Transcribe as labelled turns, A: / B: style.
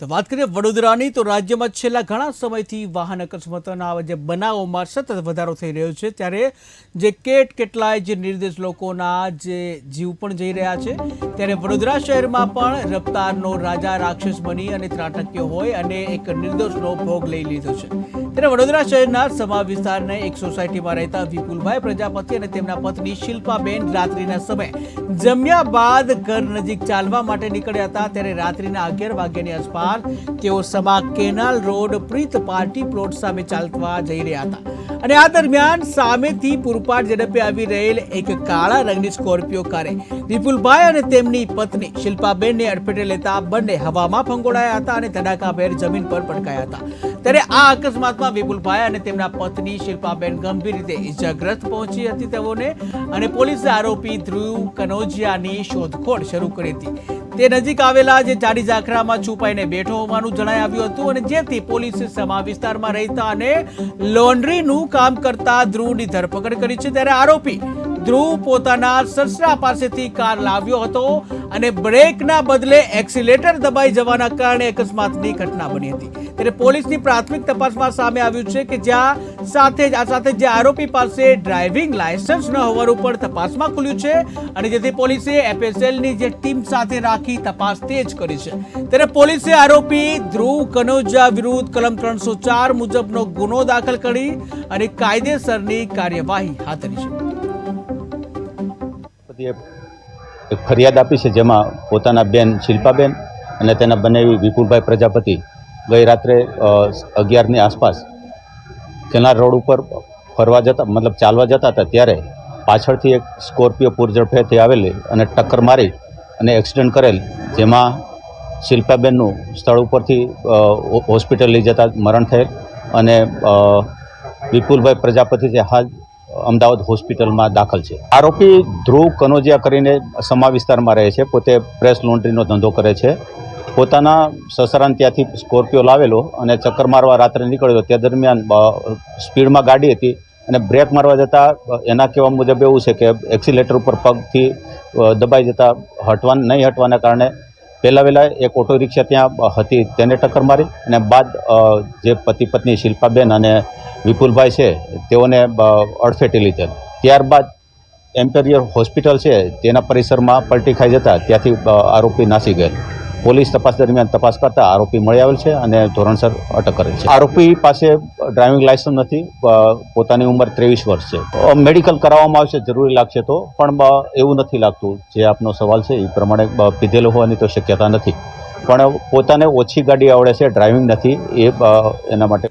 A: તો વાત કરીએ વડોદરાની, તો રાજ્યમાં છેલ્લા ઘણા સમયથી વાહન અકસ્માતોના જે બનાવોમાં સતત વધારો થઈ રહ્યો છે, ત્યારે જે કેટ કેટલાય જે નિર્દેશ લોકોના જે જીવ પણ જઈ રહ્યા છે, ત્યારે વડોદરા શહેરમાં પણ રફતારનો રાજા રાક્ષસ બની અને ત્રાટક્યો હોય અને એક નિર્દોષનો ભોગ લઈ લીધો છે. ત્યારે વડોદરા શહેરના સમા વિસ્તારના એક સોસાયટીમાં રહેતા વિપુલભાઈ પ્રજાપતિ અને તેમના પત્ની શિલ્પાબેન રાત્રિના સમયે જમ્યા બાદ ઘર નજીક ચાલવા માટે નીકળ્યા હતા. ત્યારે રાત્રિના અગિયાર વાગ્યાની આસપાસ તેઓ Sama canal road Preet party plot સામે ચાલવા જઈ રહ્યા હતા. અને આ દરમિયાન સામેથી પૂરપાટ ઝડપે આવી રહેલ એક કાળા રંગની સ્કોર્પિયો કારે વિપુલભાઈ અને તેમની પત્ની શિલ્પાબેનને અડફેટે લેતા બંને હવામાં ફંગોળાયા હતા અને ધડાકાભેર જમીન પર પટકાયા હતા. ત્યારે આ અકસ્માતમાં વિપુલભાઈ અને તેમના પત્ની શિલ્પાબેન ગંભીર રીતે ઇજાગ્રસ્ત પહોંચી હતી તેઓને અને પોલીસે આરોપી ધ્રુવ કનોજિયાની શોધખોળ શરૂ કરી હતી. તે નજીક આવેલા જે ચારી ઝાખરામાં છુપાઈને બેઠો હોવાનું જણાઈ આવ્યું હતું અને જેથી પોલીસે સમા વિસ્તારમાં રહેતા અને લોન્ડ્રીનું કામ કરતા ધ્રુવની ધરપકડ કરી છે. ત્યારે આરોપી ધ્રુવ પોતાના સસરા પાસેથી કાર લાવ્યો હતો. અને બ્રેકના બદલે એક્સિલેટર દબાઈ જવાના કારણે અકસ્માતની ઘટના બની હતી. ત્યારે પોલીસની પ્રાથમિક તપાસમાં સામે આવ્યું છે કે જ્યાં સાથે જ આ સાથે જે આરોપી પાસે ડ્રાઇવિંગ લાયસન્સ ન હોવાનું પણ તપાસમાં ખુલ્યું છે અને જેથી પોલીસે એફએસએલની જે ટીમ સાથે રાખી તપાસ તેજ કરી છે. ત્યારે પોલીસે આરોપી ધ્રુવ કનોજા વિરુદ્ધ કલમ ત્રણસો ચાર મુજબનો ગુનો દાખલ કરી અને કાયદેસરની કાર્યવાહી હાથ ધરી છે.
B: એક ફરિયાદ આપી છે જેમાં પોતાના બેન શિલ્પાબેન અને તેના બનેવી વિપુલભાઈ પ્રજાપતિ ગઈ રાત્રે અગિયારની આસપાસ કેનાર રોડ ઉપર ફરવા જતા, મતલબ ચાલવા જતા હતા ત્યારે પાછળથી એક સ્કોર્પિયો પૂરઝડફેથી આવેલી અને ટક્કર મારી અને એક્સિડન્ટ કરેલ, જેમાં શિલ્પાબેનનું સ્થળ ઉપરથી હોસ્પિટલ લઈ જતા મરણ થયેલ અને વિપુલભાઈ પ્રજાપતિ જે હાલ અમદાવાદ હોસ્પિટલમાં દાખલ છે. આરોપી ધ્રુવ કનોજિયા કરીને સમા વિસ્તારમાં રહે છે. પોતે પ્રેસ લોન્ડ્રીનો ધંધો કરે છે. પોતાના સસરાને ત્યાંથી સ્કોર્પિયો લાવેલો અને ચક્કર મારવા રાત્રે નીકળ્યો. તે દરમિયાન સ્પીડમાં ગાડી હતી અને બ્રેક મારવા જતાં એના કહેવા મુજબ એવું છે કે એક્સિલેટર ઉપર પગથી દબાઈ જતાં હટવા નહીં હટવાના કારણે પહેલાં વહેલા એક ઓટો રિક્ષા ત્યાં હતી, તેને ટક્કર મારી અને બાદ જે પતિ પત્ની શિલ્પાબેન અને વિપુલભાઈ છે, તેઓને અડફેટી લીધે ત્યારબાદ એમ્પેરિયર હોસ્પિટલ છે, તેના પરિસરમાં પલટી ખાઈ જતા ત્યાંથી આરોપી નાસી ગયેલ. પોલીસ તપાસ દરમિયાન તપાસ કરતા આરોપી મળી આવેલ છે અને ધોરણસર અટક કરેલ છે. આરોપી પાસે ડ્રાઇવિંગ લાયસન્સ નથી પોતાની ઉંમર ત્રેવીસ વર્ષ છે. મેડિકલ કરાવવામાં આવશે, જરૂરી લાગશે તો, પણ એવું નથી લાગતું. જે આપનો સવાલ છે એ પ્રમાણે પીધેલો હોવાની તો શક્યતા નથી. પણ, પોતાને ઓછી ગાડી આવડે છે, ડ્રાઇવિંગ નથી, એ એના માટે